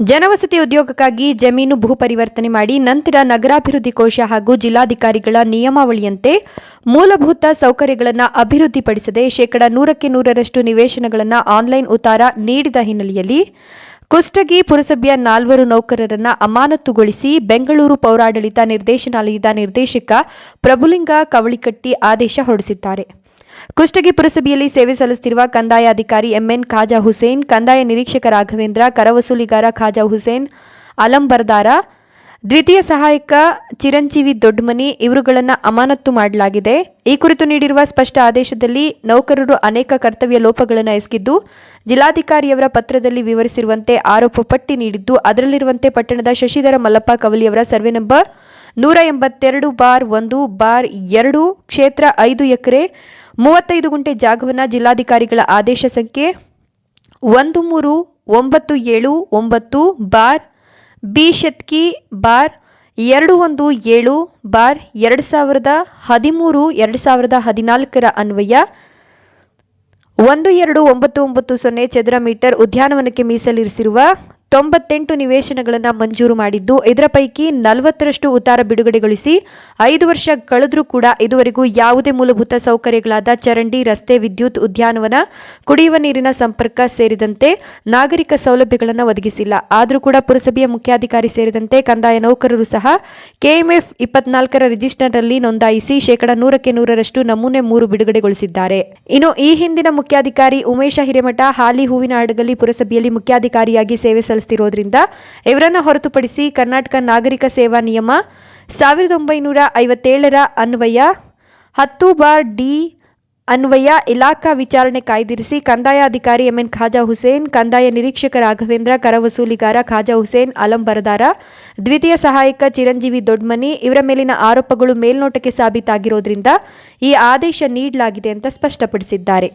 ಜನವಸತಿ ಉದ್ಯೋಗಕ್ಕಾಗಿ ಜಮೀನು ಭೂ ಪರಿವರ್ತನೆ ಮಾಡಿ ನಂತರ ನಗರಾಭಿವೃದ್ಧಿ ಕೋಶ ಹಾಗೂ ಜಿಲ್ಲಾಧಿಕಾರಿಗಳ ನಿಯಮಾವಳಿಯಂತೆ ಮೂಲಭೂತ ಸೌಕರ್ಯಗಳನ್ನು ಅಭಿವೃದ್ಧಿಪಡಿಸದೆ ಶೇಕಡ ನೂರಕ್ಕೆ ನೂರರಷ್ಟು ನಿವೇಶನಗಳನ್ನು ಆನ್ಲೈನ್ ಉತ್ತಾರ ನೀಡಿದ ಹಿನ್ನೆಲೆಯಲ್ಲಿ ಕುಷ್ಟಗಿ ಪುರಸಭೆಯ ನಾಲ್ವರು ನೌಕರರನ್ನ ಅಮಾನತುಗೊಳಿಸಿ ಬೆಂಗಳೂರು ಪೌರಾಡಳಿತ ನಿರ್ದೇಶನಾಲಯದ ನಿರ್ದೇಶಕ ಪ್ರಭುಲಿಂಗ ಕವಳಿಕಟ್ಟಿ ಆದೇಶ ಹೊರಡಿಸಿದ್ದಾರೆ. ಕುಷ್ಟಗಿ ಪುರಸಭೆಯಲ್ಲಿ ಸೇವೆ ಸಲ್ಲಿಸುತ್ತಿರುವ ಕಂದಾಯ ಅಧಿಕಾರಿ ಎಂಎನ್ ಖಾಜಾ ಹುಸೇನ್, ಕಂದಾಯ ನಿರೀಕ್ಷಕ ರಾಘವೇಂದ್ರ, ಕರವಸೂಲಿಗಾರ ಖಾಜಾ ಹುಸೇನ್ ಅಲಂಬರ್ದಾರ ದ್ವಿತೀಯ ಸಹಾಯಕ ಚಿರಂಜೀವಿ ದೊಡ್ಡಮನಿ ಇವರುಗಳನ್ನು ಅಮಾನತ್ತು ಮಾಡಲಾಗಿದೆ. ಈ ಕುರಿತು ನೀಡಿರುವ ಸ್ಪಷ್ಟ ಆದೇಶದಲ್ಲಿ ನೌಕರರು ಅನೇಕ ಕರ್ತವ್ಯ ಲೋಪಗಳನ್ನು ಎಸಗಿದ್ದು, ಜಿಲ್ಲಾಧಿಕಾರಿಯವರ ಪತ್ರದಲ್ಲಿ ವಿವರಿಸಿರುವಂತೆ ಆರೋಪ ಪಟ್ಟಿ ನೀಡಿದ್ದು, ಅದರಲ್ಲಿರುವಂತೆ ಪಟ್ಟಣದ ಶಶಿಧರ ಮಲ್ಲಪ್ಪ ಕವಲಿಯವರ ಸರ್ವೆ ನಂಬರ್ ನೂರ ಎಂಬತ್ತೆರಡು ಬಾರ್ ಒಂದು, ಬಾರ್ ಎರಡು, ಕ್ಷೇತ್ರ ಐದು ಎಕರೆ, ಮೂವತ್ತೈದು ಗುಂಟೆ ಜಾಗವನ್ನು ಜಿಲ್ಲಾಧಿಕಾರಿಗಳ ಆದೇಶ ಸಂಖ್ಯೆ ಒಂದು ಮೂರು ಒಂಬತ್ತು ಏಳು ಒಂಬತ್ತು, ಬಾರ್ ಬಿ ಶತ್ಕಿ ಬಾರ್ ಎರಡು ಒಂದು ಏಳು, ಬಾರ್ ಎರಡು ಸಾವಿರದ ಹದಿಮೂರು, ಎರಡು ಸಾವಿರದ ಹದಿನಾಲ್ಕರ ಅನ್ವಯ ಒಂದು ಎರಡು ಒಂಬತ್ತು ಒಂಬತ್ತು ಸೊನ್ನೆ ಚದರ ಮೀಟರ್ ಉದ್ಯಾನವನಕ್ಕೆ ಮೀಸಲಿರಿಸಿರುವ ತೊಂಬತ್ತೆಂಟು ನಿವೇಶನಗಳನ್ನು ಮಂಜೂರು ಮಾಡಿದ್ದು, ಇದರ ಪೈಕಿ ನಲವತ್ತರಷ್ಟು ಉತ್ತಾರ ಬಿಡುಗಡೆಗೊಳಿಸಿ ಐದು ವರ್ಷ ಕಳೆದರೂ ಕೂಡ ಇದುವರೆಗೂ ಯಾವುದೇ ಮೂಲಭೂತ ಸೌಕರ್ಯಗಳಾದ ಚರಂಡಿ, ರಸ್ತೆ, ವಿದ್ಯುತ್ ಉದ್ಯಾನವನ, ಕುಡಿಯುವ ನೀರಿನ ಸಂಪರ್ಕ ಸೇರಿದಂತೆ ನಾಗರಿಕ ಸೌಲಭ್ಯಗಳನ್ನು ಒದಗಿಸಿಲ್ಲ. ಆದರೂ ಕೂಡ ಪುರಸಭೆಯ ಮುಖ್ಯಾಧಿಕಾರಿ ಸೇರಿದಂತೆ ಕಂದಾಯ ನೌಕರರು ಸಹ ಕೆಎಂಎಫ್ ಇಪ್ಪತ್ನಾಲ್ಕರ ರಿಜಿಸ್ಟರ್ನಲ್ಲಿ ನೋಂದಾಯಿಸಿ ಶೇಕಡ ನೂರಕ್ಕೆ ನೂರರಷ್ಟು ನಮೂನೆ ಮೂರು ಬಿಡುಗಡೆಗೊಳಿಸಿದ್ದಾರೆ. ಇನ್ನು ಈ ಹಿಂದಿನ ಮುಖ್ಯಾಧಿಕಾರಿ ಉಮೇಶ ಹಿರೇಮಠ ಹಾಲಿ ಹೂವಿನ ಹಡಗಲಿ ಪುರಸಭೆಯಲ್ಲಿ ಮುಖ್ಯಾಧಿಕಾರಿಯಾಗಿ ಸೇವೆ ಸಲ್ಲಿಸುತ್ತಿರೋದ್ರಿಂದ ಇವರನ್ನು ಹೊರತುಪಡಿಸಿ ಕರ್ನಾಟಕ ನಾಗರಿಕ ಸೇವಾ ನಿಯಮ ಸಾವಿರದ ಒಂಬೈನೂರ ಐವತ್ತೇಳರ ಅನ್ವಯ, ಹತ್ತು ಬಾರ್ ಡಿ ಅನ್ವಯ ಇಲಾಖಾ ವಿಚಾರಣೆ ಕಾಯ್ದಿರಿಸಿ ಕಂದಾಯ ಅಧಿಕಾರಿ ಎಂಎನ್ ಖಾಜಾ ಹುಸೇನ್, ಕಂದಾಯ ನಿರೀಕ್ಷಕ ರಾಘವೇಂದ್ರ, ಕರವಸೂಲಿಗಾರ ಖಾಜಾ ಹುಸೇನ್ ಅಲಂ ಬರದಾರ, ದ್ವಿತೀಯ ಸಹಾಯಕ ಚಿರಂಜೀವಿ ದೊಡ್ಮನಿ ಇವರ ಮೇಲಿನ ಆರೋಪಗಳು ಮೇಲ್ನೋಟಕ್ಕೆ ಸಾಬೀತಾಗಿರೋದ್ರಿಂದ ಈ ಆದೇಶ ನೀಡಲಾಗಿದೆ ಅಂತ ಸ್ಪಷ್ಟಪಡಿಸಿದ್ದಾರೆ.